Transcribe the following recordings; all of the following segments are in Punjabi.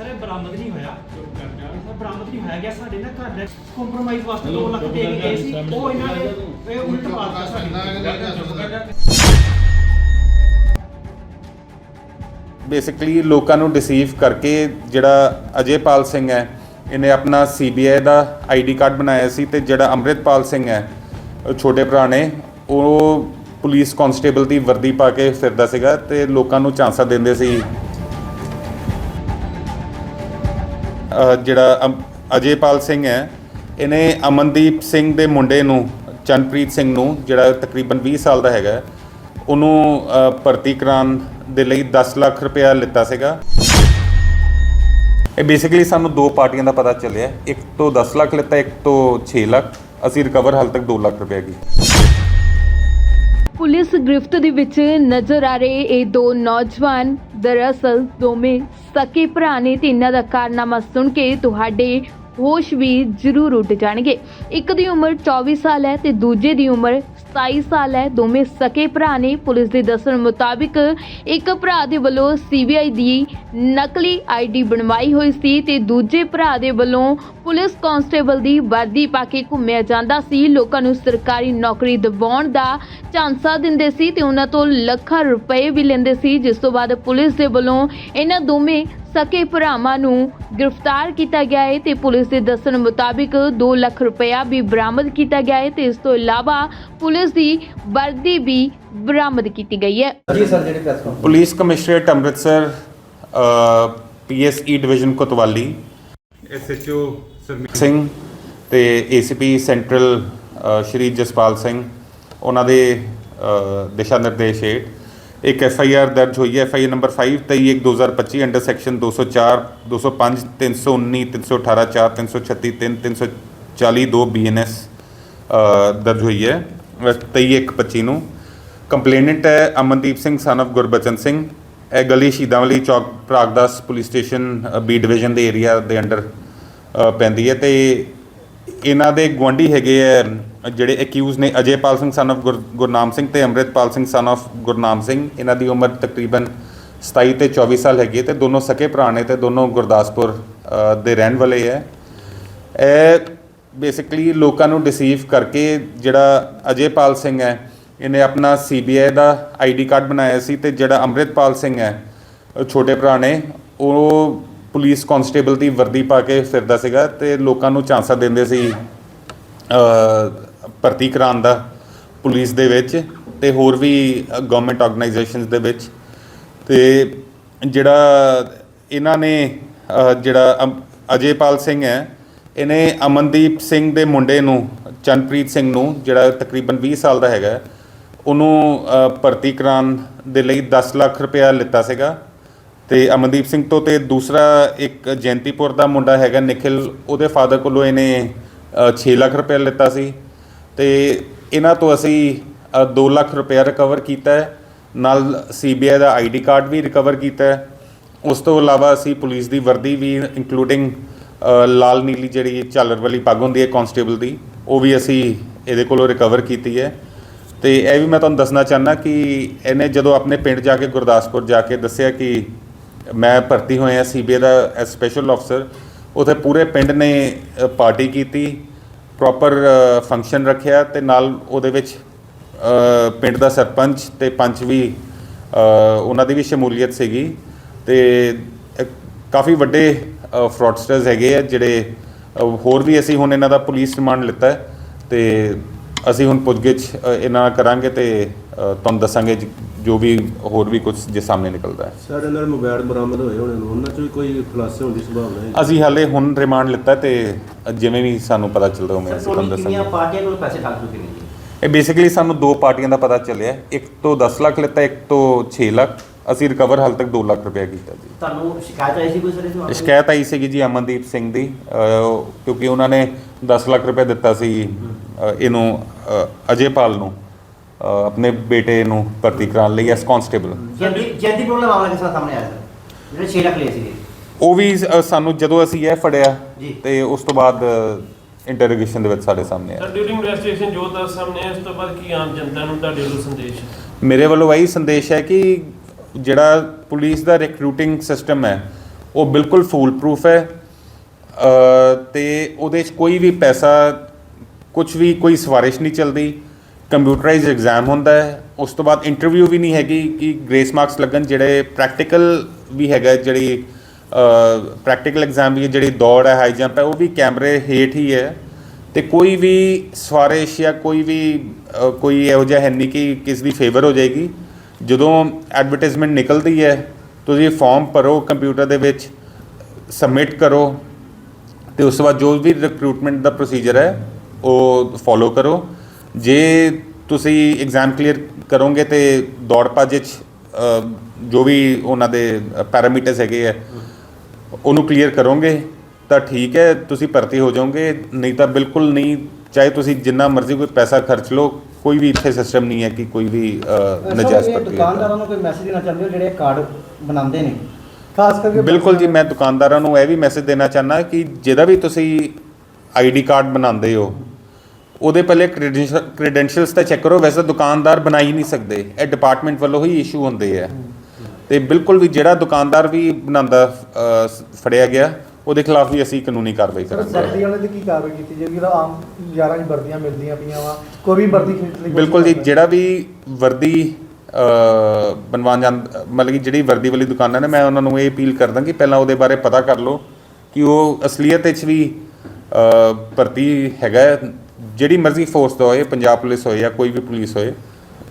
ਸਰ ਇਹ ਬਰਾਮਦ ਨਹੀਂ ਹੋਇਆ। ਸਰ ਬਰਾਮਦ ਨਹੀਂ ਹੋਇਆ ਗਿਆ। ਸਾਡੇ ਨਾਲ ਘਰ ਦੇ ਕੰਪਰੋਮਾਈਜ਼ ਵਾਸਤੇ 2 ਲੱਖ ਦੇ ਕੇ ਗਏ ਸੀ। ਉਹ ਇਹਨਾਂ ਨੇ ਇਹ ਉਲਟ ਪਾਤਾ ਸਾਡੇ ਬੇਸਿਕਲੀ ਲੋਕਾਂ ਨੂੰ ਡਿਸੀਵ ਕਰਕੇ ਜਿਹੜਾ ਅਜੇਪਾਲ ਸਿੰਘ ਹੈ ਇਹਨੇ ਆਪਣਾ ਸੀਬੀਆਈ ਦਾ ਆਈਡੀ ਕਾਰਡ ਬਣਾਇਆ ਸੀ ਤੇ ਜਿਹੜਾ ਅੰਮ੍ਰਿਤਪਾਲ ਸਿੰਘ ਹੈ ਛੋਟੇ ਭਰਾ ਨੇ ਉਹ ਪੁਲਿਸ ਕਾਂਸਟੇਬਲ ਦੀ ਵਰਦੀ ਪਾ ਕੇ ਫਿਰਦਾ ਸੀਗਾ ਤੇ ਲੋਕਾਂ ਨੂੰ ਝਾਂਸਾ ਦਿੰਦੇ ਸੀ। ਜਿਹੜਾ ਅਮ- ਅਜੇਪਾਲ ਸਿੰਘ ਹੈ, ਇਹਨੇ ਅਮਨਦੀਪ ਸਿੰਘ ਦੇ ਮੁੰਡੇ ਨੂੰ, ਚੰਨਪ੍ਰੀਤ ਸਿੰਘ ਨੂੰ, ਜਿਹੜਾ ਤਕਰੀਬਨ 20 ਸਾਲ ਦਾ ਹੈਗਾ, ਉਹਨੂੰ ਭਰਤੀ ਕਰਾਉਣ ਦੇ ਲਈ 10 ਲੱਖ ਰੁਪਇਆ ਲਿੱਤਾ ਸੀਗਾ। ਇਹ ਬੇਸਿਕਲੀ ਸਾਨੂੰ ਦੋ ਪਾਰਟੀਆਂ ਦਾ ਪਤਾ ਚੱਲਿਆ। ਇੱਕ ਤੋਂ 10 ਲੱਖ ਲਿੱਤਾ, ਇੱਕ ਤੋਂ 6 ਲੱਖ। ਅਸੀਂ ਰਿਕਵਰ ਹਾਲ ਤੱਕ 2 ਲੱਖ ਰੁਪਇਆ ਕੀ। ਪੁਲਿਸ ਗ੍ਰਿਫਤ ਦੇ ਵਿੱਚ ਨਜ਼ਰ ਆ ਰਹੇ ਇਹ ਦੋ ਨੌਜਵਾਨ, ਦਰਅਸਲ ਦੋਵੇਂ ਸਕੇ ਭਰਾ ਨੇ ਤੇ ਇਹਨਾਂ ਦਾ ਕਾਰਨਾਮਾ ਸੁਣ ਕੇ ਤੁਹਾਡੇ ਹੋਸ਼ ਵੀ ਜ਼ਰੂਰ ਉੱਡ ਜਾਣਗੇ। ਇੱਕ ਦੀ ਉਮਰ 24 ਸਾਲ ਹੈ ਤੇ ਦੂਜੇ ਦੀ ਉਮਰ 27 ਸਾਲ ਹੈ। ਦੋਵੇਂ ਸਕੇ ਭਰਾ ਨੇ। ਪੁਲਿਸ ਦੇ ਦੱਸਣ ਮੁਤਾਬਿਕ ਇੱਕ ਭਰਾ ਦੇ ਵੱਲੋਂ ਸੀਬੀਆਈ ਦੀ ਨਕਲੀ ਆਈਡੀ ਬਣਵਾਈ ਹੋਈ ਸੀ ਤੇ ਦੂਜੇ ਭਰਾ ਦੇ ਵੱਲੋਂ ਪੁਲਿਸ ਕਾਂਸਟੇਬਲ ਦੀ ਵਰਦੀ ਪਾ ਕੇ ਘੁੰਮਿਆ ਜਾਂਦਾ ਸੀ। ਲੋਕਾਂ ਨੂੰ ਸਰਕਾਰੀ ਨੌਕਰੀ ਦਿਵਾਉਣ ਦਾ ਝਾਂਸਾ ਦਿੰਦੇ ਸੀ ਤੇ ਉਹਨਾਂ ਤੋਂ ਲੱਖਾਂ ਰੁਪਏ ਵੀ ਲੈਂਦੇ ਸੀ। ਜਿਸ ਤੋਂ ਬਾਅਦ ਪੁਲਿਸ ਦੇ ਵੱਲੋਂ ਇਹਨਾਂ ਦੋਵੇਂ ਸਕੇ ਭਰਾਵਾਂ ਨੂੰ ਗ੍ਰਿਫਤਾਰ ਕੀਤਾ ਗਿਆ ਹੈ ਤੇ ਪੁਲਿਸ ਦੇ ਦੱਸਣ ਮੁਤਾਬਿਕ 2 ਲੱਖ ਰੁਪਇਆ ਵੀ ਬਰਾਮਦ ਕੀਤਾ ਗਿਆ ਹੈ ਤੇ ਇਸ ਤੋਂ ਇਲਾਵਾ ਪੁਲਿਸ ਦੀ ਵਰਦੀ ਵੀ ਬਰਾਮਦ ਕੀਤੀ ਗਈ ਹੈ। ਜੀ ਸਰ ਜਿਹੜੀ press conference police commissionerate Amritsar PSE division Kotwali. SHO Singh ਤੇ ਏਸੀਪੀ ਸੈਂਟਰਲ ਸ਼੍ਰੀ ਜਸਪਾਲ ਸਿੰਘ, ਉਹਨਾਂ ਦੇ ਦਿਸ਼ਾ ਨਿਰਦੇਸ਼ ਹੇਠ ਇੱਕ ਐਫ ਆਈ ਆਰ ਦਰਜ ਹੋਈ ਹੈ। F I R number 5 23 2025 under section 204 205 319 318 4 336 3 340 2 BNS ਦਰਜ ਹੋਈ ਹੈ। 23 ਇੱਕ 25 ਨੂੰ ਕੰਪਲੇਨੈਂਟ ਹੈ ਅਮਨਦੀਪ ਸਿੰਘ ਸਨ of ਗੁਰਬਚਨ ਸਿੰਘ। ਇਹ ਗਲੀ ਸ਼ਹੀਦਾਂ ਵਾਲੀ ਚੌਕ, Pragdas police station B division ਦੇ ਏਰੀਆ ਦੇ ਅੰਡਰ ਪੈਂਦੀ ਹੈ ਤੇ ਇਹਨਾਂ ਦੇ ਗੁਆਂਢੀ ਹੈਗੇ ਆ ਜਿਹੜੇ ਅਕਿਊਜ਼ ਨੇ ਅਜੇਪਾਲ ਸਿੰਘ ਸਨ of ਗੁਰ- ਗੁਰਨਾਮ ਸਿੰਘ ਤੇ ਅੰਮ੍ਰਿਤਪਾਲ ਸਿੰਘ ਸਨ of ਗੁਰਨਾਮ ਸਿੰਘ, ਇਹਨਾਂ ਦੀ ਉਮਰ ਤਕਰੀਬਨ 27 ਤੇ 24 ਸਾਲ ਹੈਗੀ ਹੈ ਤੇ ਦੋਨੋਂ ਸਕੇ ਭਰਾ ਨੇ ਤੇ ਦੋਨੋਂ ਗੁਰਦਾਸਪੁਰ ਦੇ ਰਹਿਣ ਵਾਲੇ ਹੈ ਇਹ ਬੇਸਿਕਲੀ ਲੋਕਾਂ ਨੂੰ ਡਿਸੀਵ ਕਰਕੇ ਜਿਹੜਾ ਅਜੇਪਾਲ ਸਿੰਘ ਹੈ ਇਹਨੇ ਆਪਣਾ ਸੀਬੀਆਈ ਦਾ ਆਈਡੀ ਕਾਰਡ ਬਣਾਇਆ ਸੀ ਤੇ ਜਿਹੜਾ ਅੰਮ੍ਰਿਤਪਾਲ ਸਿੰਘ ਹੈ ਛੋਟੇ ਭਰਾ ਨੇ, ਉਹ ਪੁਲਿਸ ਕਾਂਸਟੇਬਲ ਦੀ ਵਰਦੀ ਪਾ ਕੇ ਫਿਰਦਾ ਸੀਗਾ ਤੇ ਲੋਕਾਂ ਨੂੰ ਝਾਂਸਾ ਦਿੰਦੇ ਸੀ ਭਰਤੀ ਕਰਾਉਣ ਦਾ ਪੁਲਿਸ ਦੇ ਵਿੱਚ ਤੇ ਹੋਰ ਵੀ ਗਵਰਨਮੈਂਟ ਆਰਗੇਨਾਈਜੇਸ਼ਨਸ ਦੇ ਵਿੱਚ। ਤੇ ਜਿਹੜਾ ਇਹਨਾਂ ਨੇ ਅ, ਜਿਹੜਾ ਅਮ- ਅਜੇਪਾਲ ਸਿੰਘ ਹੈ ਇਹਨੇ ਅਮਨਦੀਪ ਸਿੰਘ ਦੇ ਮੁੰਡੇ ਨੂੰ ਚੰਨਪ੍ਰੀਤ ਸਿੰਘ ਨੂੰ ਜਿਹੜਾ ਤਕਰੀਬਨ 20 ਸਾਲ ਦਾ ਹੈਗਾ ਉਹਨੂੰ ਭਰਤੀ ਕਰਾਉਣ ਦੇ ਲਈ 10 ਲੱਖ ਰੁਪਇਆ ਲਿੱਤਾ ਸੀਗਾ। ਤੇ ਅਮਨਦੀਪ ਸਿੰਘ ਤੋਂ ਤੇ ਦੂਸਰਾ ਇੱਕ ਜੈਂਤੀਪੁਰ ਦਾ ਮੁੰਡਾ ਹੈਗਾ ਨikhil, ਉਹਦੇ ਫਾਦਰ ਕੋਲੋਂ ਇਹਨੇ 6 ਲੱਖ ਰੁਪਇਆ ਲਿੱਤਾ ਸੀ। ਤੇ ਇਹਨਾਂ ਤੋਂ ਅਸੀਂ 2 ਲੱਖ ਰੁਪਇਆ ਰਿਕਵਰ ਕੀਤਾ ਹੈ। ਨਾਲ ਸੀਬੀਆਈ ਦਾ ਆਈਡੀ ਕਾਰਡ ਵੀ ਰਿਕਵਰ ਕੀਤਾ ਹੈ। ਉਸ ਤੋਂ ਇਲਾਵਾ ਅਸੀਂ ਪੁਲਿਸ ਦੀ ਵਰਦੀ ਵੀ ਇਨਕਲੂਡਿੰਗ ਲਾਲ ਨੀਲੀ ਜਿਹੜੀ ਝਾਲਰ ਵਾਲੀ ਪੱਗ ਹੁੰਦੀ ਹੈ ਕਾਂਸਟੇਬਲ ਦੀ, ਉਹ ਵੀ ਅਸੀਂ ਇਹਦੇ ਕੋਲੋਂ ਰਿਕਵਰ ਕੀਤੀ ਹੈ। ਤੇ ਇਹ ਵੀ ਮੈਂ ਤੁਹਾਨੂੰ ਦੱਸਣਾ ਚਾਹਨਾ ਕਿ ਇਹਨੇ ਜਦੋਂ ਆਪਣੇ ਪਿੰਡ ਜਾ ਕੇ ਗੁਰਦਾਸਪੁਰ ਜਾ ਕੇ ਦੱਸਿਆ ਕਿ ਮੈਂ ਭਰਤੀ ਹੋਇਆ ਸੀਬੀਆਈ ਦਾ ਐਸ ਸਪੈਸ਼ਲ ਅਫਸਰ ਉਥੇ ਪੂਰੇ ਪਿੰਡ ਨੇ ਪਾਰਟੀ ਕੀਤੀ ਪ੍ਰੋਪਰ ਫੰਕਸ਼ਨ ਰੱਖਿਆ ਤੇ ਨਾਲ ਉਹਦੇ ਵਿੱਚ ਪਿੰਡ ਦਾ ਸਰਪੰਚ ਤੇ ਪੰਚ ਵੀ ਉਹਨਾਂ ਦੀ ਵੀ ਸ਼ਮੂਲੀਅਤ ਸੀਗੀ ਤੇ ਕਾਫੀ ਵੱਡੇ ਫਰਾਡਸਟਰਸ ਹੈਗੇ ਆ ਜਿਹੜੇ ਹੋਰ ਵੀ ਅਸੀਂ ਹੁਣ ਇਹਨਾਂ ਦਾ ਪੁਲਿਸ ਰਿਮਾਂਡ ਲਿੱਤਾ ਹੈ ਤੇ ਅਸੀਂ ਹੁਣ ਪੁੱਛਗਿੱਛ ਅ, ਇਹਨਾਂ ਨਾਲ ਕਰਾਂਗੇ ਤੇ ਅ, ਤੁਹਾਨੂੰ ਦੱਸਾਂਗੇ ਜ- ਜੋ ਵੀ ਹੋਰ ਵੀ ਕੁਝ ਜੇ ਸਾਹਮਣੇ ਨਿਕਲਦਾ ਹੈ। ਸਾਡੇ ਨਾਲ ਮੋਬਾਈਲ ਬਰਾਮਦ ਹੋਏ ਹੋਣੇ ਨੂੰ ਉਹਨਾਂ ਚੋਂ ਵੀ ਕੋਈ ਖੁਲਾਸੇ ਹੋਣ ਦੀ ਸੰਭਾਵਨਾ ਹੈ? ਅਸੀਂ ਹਾਲੇ ਹੁਣ ਰਿਮਾਂਡ ਲਿੱਤਾ ਤੇ ਜਿਵੇਂ ਵੀ ਸਾਨੂੰ ਪਤਾ ਚੱਲਦਾ ਉਵੇਂ ਅਸੀਂ ਤੁਹਾਨੂੰ ਦੱਸਾਂਗੇ। ਪਾਰਟੀਆਂ ਕੋਲ ਪੈਸੇ ਠੱਗ ਚੁੱਕੇ ਨੇ ਜੀ? ਇਹ ਬੇਸਿਕਲੀ ਸਾਨੂੰ ਦੋ ਪਾਰਟੀਆਂ ਦਾ ਪਤਾ ਚੱਲਿਆ। ਇੱਕ ਤੋਂ 10 ਲੱਖ ਲਿੱਤਾ ਇੱਕ ਤੋਂ 6 ਲੱਖ। ਅਸੀਂ ਰਿਕਵਰ ਹਾਲ ਤੱਕ 2 ਲੱਖ ਰੁਪਇਆ ਕੀਤਾ ਜੀ। ਤੁਹਾਨੂੰ ਸ਼ਿਕਾਇਤ ਆਈ ਸੀ ਕੋਈ ਸਰ ਇਸ ਮਾਮਲੇ? ਸ਼ਿਕਾਇਤ ਆਈ ਸੀਗੀ ਜੀ ਅਮਨਦੀਪ ਸਿੰਘ ਦੀ ਅਹ, ਕਿਉਂਕਿ ਉਹਨਾਂ ਨੇ 10 ਲੱਖ ਰੁਪਏ ਦਿੱਤਾ ਸੀ ਇਹਨੂੰ ਅਹ, ਅਜੇਪਾਲ ਨੂੰ ਆਪਣੇ ਬੇਟੇ ਨੂੰ ਭਰਤੀ ਕਰਾਉਣ ਲਈ ਐਸ ਕਾਂਸਟੇਬਲ ਜੈਦੀ ਜੈਦੀ ਪ੍ਰੋਬਲਮ ਮਾਮਲਾ ਕਿਸ ਤਰ੍ਹਾਂ ਸਾਹਮਣੇ ਆਇਆ ਸਰ ਜਿਹੜੇ 6 ਲੱਖ ਲਏ ਸੀਗੇ। ਉਹ ਵੀ ਸਾਨੂੰ ਜਦੋਂ ਅਸੀਂ ਇਹ ਫੜਿਆ ਜੀ। ਤੇ ਉਸ ਤੋਂ ਬਾਅਦ ਇੰਟਰੋਗੇਸ਼ਨ ਦੇ ਵਿੱਚ ਸਾਡੇ ਸਾਹਮਣੇ ਸਰ ਆਇਆ ਡਿਊਰਿੰਗ ਇਨਵੈਸਟੀਗੇਸ਼ਨ ਜੋ ਦੱਸ ਸਾਹਮਣੇ ਆਇਆ, ਇਸ ਤੋਂ ਬਾਅਦ ਕੀ ਆਮ ਜਨਤਾ ਨੂੰ ਤੁਹਾਡੇ ਵੱਲੋਂ ਸੰਦੇਸ਼ ਮੇਰੇ ਵੱਲੋਂ ਇਹੀ ਸੰਦੇਸ਼ ਹੈ ਕਿ ਜਿਹੜਾ ਪੁਲਿਸ ਦਾ ਰਿਕਰੂਟਿੰਗ ਸਿਸਟਮ ਹੈ ਉਹ ਬਿਲਕੁਲ ਫੂਲ ਪ੍ਰੂਫ ਹੈ। ਤੇ ਉਹਦੇ 'ਚ ਕੋਈ ਵੀ ਪੈਸਾ ਕੁਝ ਵੀ ਕੋਈ ਸਵਾਰਿਸ਼ ਨਹੀਂ ਚੱਲਦੀ। ਕੰਪਿਊਟਰਾਈਜ਼ਡ ਐਗਜ਼ਾਮ ਹੁੰਦਾ ਹੈ। ਉਸ ਤੋਂ ਬਾਅਦ ਇੰਟਰਵਿਊ ਵੀ ਨਹੀਂ ਹੈਗੀ ਕਿ ਗ੍ਰੇਸ ਮਾਰਕਸ ਲੱਗਣ, ਜਿਹੜੇ ਪ੍ਰੈਕਟੀਕਲ ਵੀ ਹੈਗਾ, ਜਿਹੜੀ ਪ੍ਰੈਕਟੀਕਲ ਐਗਜ਼ਾਮ ਵੀ ਜਿਹੜੀ ਦੌੜ ਹੈ ਹਾਈ ਜੰਪ ਹੈ, ਉਹ ਵੀ ਕੈਮਰੇ ਹੇਠ ਹੀ ਹੈ। ਤੇ ਕੋਈ ਵੀ ਸਵਾਰਿਸ਼ ਜਾਂ ਕੋਈ ਵੀ ਕੋਈ ਇਹੋ ਜਿਹਾ ਹੈ ਨਹੀਂ ਕਿ ਕਿਸ ਦੀ ਫੇਵਰ ਹੋ ਜਾਏਗੀ। ਜਦੋਂ ਐਡਵਰਟਾਈਜ਼ਮੈਂਟ ਨਿਕਲਦੀ ਹੈ, ਤੁਸੀਂ ਫਾਰਮ ਭਰੋ ਕੰਪਿਊਟਰ ਦੇ ਵਿੱਚ ਸਬਮਿਟ ਕਰੋ। ਤੇ ਉਸ ਤੋਂ ਬਾਅਦ ਜੋ ਵੀ ਰਿਕਰੂਟਮੈਂਟ ਦਾ ਪ੍ਰੋਸੀਜਰ ਹੈ ਉਹ ਫੋਲੋ ਕਰੋ। ਜੇ ਤੁਸੀਂ ਐਗਜ਼ਾਮ ਕਲੀਅਰ ਕਰੋਗੇ ਤੇ ਦੌੜ ਭੱਜ 'ਚ ਅ, ਜੋ ਵੀ ਉਹਨਾਂ ਦੇ ਪੈਰਾਮੀਟਰਸ ਹੈਗੇ ਆ ਉਹਨੂੰ ਕਲੀਅਰ ਕਰੋਗੇ ਤਾਂ ਠੀਕ ਹੈ ਤੁਸੀਂ ਭਰਤੀ ਹੋ ਜਾਓਗੇ। ਨਹੀਂ ਤਾਂ ਬਿਲਕੁਲ ਨਹੀਂ ਚਾਹੇ ਤੁਸੀਂ ਜਿੰਨਾ ਮਰਜ਼ੀ ਕੋਈ ਪੈਸਾ ਖਰਚ ਲਓ ਕੋਈ ਵੀ ਇੱਥੇ ਸਿਸਟਮ ਨਹੀਂ ਹੈ ਕਿ ਕੋਈ ਵੀ ਨਜਾਇਜ਼ ਪ੍ਰਕਿਰਿਆ ਦੁਕਾਨਦਾਰਾਂ ਨੂੰ ਕੋਈ ਮੈਸੇਜ ਦੇਣਾ ਚਾਹੁੰਦੇ ਹੋ ਜਿਹੜੇ ਕਾਰਡ ਬਣਾਉਂਦੇ ਨੇ? ਖਾਸ ਕਰਕੇ ਬਿਲਕੁਲ ਜੀ ਮੈਂ ਦੁਕਾਨਦਾਰਾਂ ਨੂੰ ਇਹ ਵੀ ਮੈਸੇਜ ਦੇਣਾ ਚਾਹੁੰਦਾ ਕਿ ਜਿਹਦਾ ਵੀ ਤੁਸੀਂ ਆਈਡੀ ਕਾਰਡ ਬਣਾਉਂਦੇ ਹੋ ਉਹਦੇ ਪਹਿਲੇ ਕ੍ਰੈਡੈਂਸ਼ੀਅਲਸ ਤਾਂ ਚੈੱਕ ਕਰੋ। ਵੈਸੇ ਦੁਕਾਨਦਾਰ ਬਣਾ ਹੀ ਨਹੀਂ ਸਕਦੇ। ਇਹ ਡਿਪਾਰਟਮੈਂਟ ਵੱਲੋਂ ਹੀ ਇਸ਼ੂ ਹੁੰਦੇ ਆ। ਤੇ ਬਿਲਕੁਲ ਵੀ ਜਿਹੜਾ ਦੁਕਾਨਦਾਰ ਵੀ ਬਣਾਉਂਦਾ ਫੜਿਆ ਗਿਆ ਉਹਦੇ ਖਿਲਾਫ ਵੀ ਅਸੀਂ ਕਾਨੂੰਨੀ ਕਾਰਵਾਈ ਕਰਾਂਗੇ। ਵਰਦੀ ਵਾਲੇ ਤੇ ਕੀ ਕਾਰਵਾਈ ਕੀਤੀ ਜਾਏਗੀ? ਜਿਹੜਾ ਆਮ 11 ਚ ਵਰਦੀਆਂ ਮਿਲਦੀਆਂ ਪਈਆਂ ਵਾ ਕੋਈ ਵੀ ਵਰਦੀ ਖਰੀਦ ਲਈ ਬਿਲਕੁਲ ਜੀ ਜਿਹੜਾ ਵੀ ਵਰਦੀ ਬਣਵਾਉਣ ਜਾਂ ਮਤਲਬ ਕਿ ਜਿਹੜੀ ਵਰਦੀ ਵਾਲੀ ਦੁਕਾਨਾਂ ਨੇ, ਮੈਂ ਉਹਨਾਂ ਨੂੰ ਇਹ ਅਪੀਲ ਕਰਦਾ ਕਿ ਪਹਿਲਾਂ ਉਹਦੇ ਬਾਰੇ ਪਤਾ ਕਰ ਲਓ ਕਿ ਉਹ ਅਸਲੀਅਤ ਵਿੱਚ ਵੀ ਭਰਤੀ ਹੈਗਾ ਜਿਹੜੀ ਮਰਜ਼ੀ ਫੋਰਸ ਦਾ ਹੋਏ, ਪੰਜਾਬ ਪੁਲਿਸ ਹੋਏ ਜਾਂ ਕੋਈ ਵੀ ਪੁਲਿਸ ਹੋਏ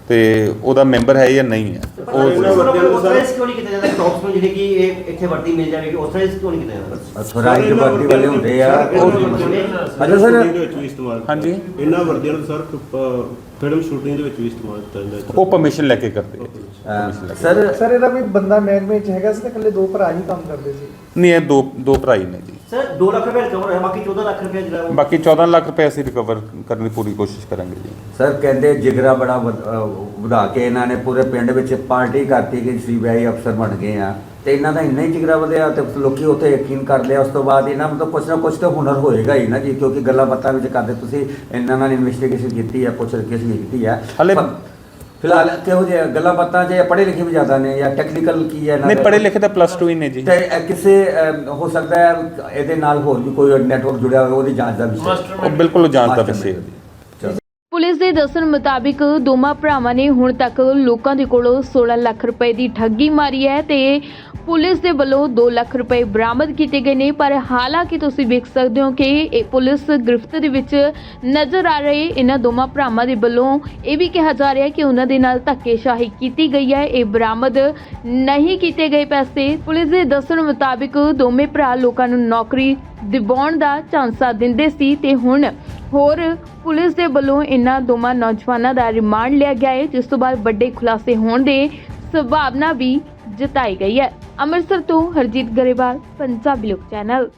ਤੇ ਉਹਦਾ ਮੈਂਬਰ ਹੈ ਜਾਂ ਨਹੀਂ ਹੈ? ਉਹ ਉਹ ਆਥੋਰਾਈਜ਼ ਕਿਉਂ ਨਹੀਂ ਕੀਤਾ ਜਾਂਦਾ? ਟੌਪਸ ਨੂੰ ਜਿਹੜੇ ਕਿ ਇਹ ਇੱਥੇ ਵਰਦੀ ਮਿਲ ਜਾਵੇਗੀ ਆਥੋਰਾਈਜ਼ ਕਿਉਂ ਨਹੀਂ ਕੀਤਾ ਜਾਂਦਾ? ਅਥੋਰਾਈਜ਼ਡ ਵਰਦੀ ਵਾਲੇ ਹੁੰਦੇ ਆ। ਉਹ ਅੱਛਾ ਸਰ। ਦੇ ਵਿੱਚ ਵੀ ਇਸਤੇਮਾਲ ਹਾਂਜੀ। ਇਹਨਾਂ ਵਰਦੀਆਂ ਨੂੰ ਸਰ ਫਿਲਮ ਸ਼ੂਟਿੰਗ ਦੇ ਵਿੱਚ ਵੀ ਇਸਤੇਮਾਲ ਕੀਤਾ ਜਾਂਦਾ ਹੈ। ਉਹ ਪਰਮਿਸ਼ਨ ਲੈ ਕੇ ਕਰਦੇ ਆ। ਜੀ। ਅਹ, ਸਰ ਸਰ ਇਹਦਾ ਵੀ ਬੰਦਾ ਮਹਿਕਮੇ ਚ ਹੈਗਾ ਸੀ ਤੇ ਇਕੱਲੇ ਦੋ ਭਰਾ ਹੀ ਕੰਮ ਕਰਦੇ ਸੀ? ਨਹੀਂ ਇਹ ਦੋ ਦੋ ਭਰਾ ਹੀ ਨੇ ਜੀ। ਸਰ 2 ਲੱਖ ਰੁਪਏ ਰਿਕਵਰ ਹੋਇਆ ਬਾਕੀ 14 ਲੱਖ ਰੁਪਏ ਜਿਹੜਾ ਉਹ ਬਾਕੀ 14 ਲੱਖ ਰੁਪਏ ਅਸੀਂ ਰਿਕਵਰ ਕਰਨ ਦੀ ਪੂਰੀ ਕੋਸ਼ਿਸ਼ ਕਰਾਂਗੇ ਜੀ। ਸਰ ਕਹਿੰਦੇ ਜਿਗਰਾ ਬੜਾ ਵਧ- ਅਹ, ਵਧਾ ਕੇ ਇਹਨਾਂ ਨੇ ਪੂਰੇ ਪਿੰਡ ਵਿੱਚ ਪਾਰਟੀ ਕਰਤੀ ਕਿ ਸੀਬੀਆਈ ਅਫਸਰ ਬਣ ਗਏ ਆ। ਤੇ ਇਹਨਾਂ ਦਾ ਇੰਨਾ ਹੀ ਜਿਗਰਾ ਵਧਿਆ ਤੇ ਲੋਕੀ ਉੱਥੇ ਯਕੀਨ ਕਰ ਲਿਆ ਉਸ ਤੋਂ ਬਾਅਦ ਇਹਨਾਂ ਮਤਲਬ ਕੁਛ ਨਾ ਕੁਛ ਤਾਂ ਹੁਨਰ ਹੋਏਗਾ ਹੀ ਨਾ ਜੀ ਕਿਉਂਕਿ ਗੱਲਾਂ ਬਾਤਾਂ ਵਿੱਚ ਕਰਦੇ ਤੁਸੀਂ ਇਹਨਾਂ ਨਾਲ ਇਨਵੈਸਟੀਗੇਸ਼ਨ ਕੀਤੀ ਹੈ ਪੁੱਛ ਰਿਕੇਸ਼ ਵੀ ਕੀਤੀ ਹੈ ਹਾਲੇ- ਪਰ ਫਿਲਹਾਲ ਕਿਹੋ ਜਿਹੇ ਗੱਲਾਂ ਬਾਤਾਂ ਜੇ ਪੜ੍ਹੇ ਲਿਖੇ ਵੀ ਜ਼ਿਆਦਾ ਨੇ ਜਾਂ ਟੈਕਨੀਕਲ ਕੀ ਹੈ ਇਹਨਾਂ ਨਹੀਂ? ਪੜ੍ਹੇ ਲਿਖੇ ਤਾਂ ਪਲੱਸ 2 ਹੀ ਨੇ ਜੀ। ਤੇ ਕਿਸੇ ਹੋ ਸਕਦਾ ਹੈ ਇਹਦੇ ਨਾਲ ਹੋਰ ਵੀ ਕੋਈ ਨੈਟਵਰਕ ਜੁੜਿਆ ਹੋਵੇ ਉਹਦੀ ਜਾਂਚ ਦਾ ਵਿਸ਼ਾ। ਉਹ ਬਿਲਕੁਲ ਜਾਂਚ ਦਾ ਵਿਸ਼ੇ ਦੇ ਦੱਸਣ ਮੁਤਾਬਿਕ ਦੋਵਾਂ ਭਰਾਵਾਂ ਨੇ ਹੁਣ ਤੱਕ ਲੋਕਾਂ ਦੇ ਕੋਲੋਂ 16 ਲੱਖ ਰੁਪਏ ਦੀ ਠੱਗੀ ਮਾਰੀ ਹੈ ਤੇ ਪੁਲਿਸ ਦੇ ਵੱਲੋਂ 2 ਲੱਖ ਰੁਪਏ ਬਰਾਮਦ ਕੀਤੇ ਗਏ ਨੇ। ਪਰ ਹਾਲਾਂਕਿ ਤੁਸੀਂ ਵੇਖ ਸਕਦੇ ਹੋ ਕਿ ਇਹ ਪੁਲਿਸ ਗ੍ਰਿਫਤ ਦੇ ਵਿੱਚ ਨਜ਼ਰ ਆ ਰਹੇ, ਇਹਨਾਂ ਦੋਵਾਂ ਭਰਾਵਾਂ ਦੇ ਵੱਲੋਂ ਇਹ ਵੀ ਕਿਹਾ ਜਾ ਰਿਹਾ ਕਿ ਉਹਨਾਂ ਦੇ ਨਾਲ ਧੱਕੇਸ਼ਾਹੀ ਕੀਤੀ ਗਈ ਹੈ। ਇਹ ਬਰਾਮਦ ਨਹੀਂ ਕੀਤੇ ਗਏ ਪੈਸੇ। ਪੁਲਿਸ ਦੇ ਦੱਸਣ ਮੁਤਾਬਿਕ ਦੋਵੇਂ ਭਰਾ ਲੋਕਾਂ ਨੂੰ ਨੌਕਰੀ ਦਿਵਾਉਣ ਦਾ ਝਾਂਸਾ ਦਿੰਦੇ ਸੀ ਤੇ ਹੁਣ ਹੋਰ ਪੁਲਿਸ ਦੇ ਵੱਲੋਂ ਇਹਨਾਂ ਦੋਵਾਂ ਨੌਜਵਾਨਾਂ ਦਾ ਰਿਮਾਂਡ ਲਿਆ ਗਿਆ ਹੈ, ਜਿਸ ਤੋਂ ਬਾਅਦ ਵੱਡੇ ਖੁਲਾਸੇ ਹੋਣ ਦੇ ਸੰਭਾਵਨਾ ਵੀ ਜਤਾਈ ਗਈ ਹੈ। ਅੰਮ੍ਰਿਤਸਰ ਤੋਂ ਹਰਜੀਤ ਗਰੇਵਾਲ, ਪੰਜਾਬੀ ਲੋਕ ਚੈਨਲ।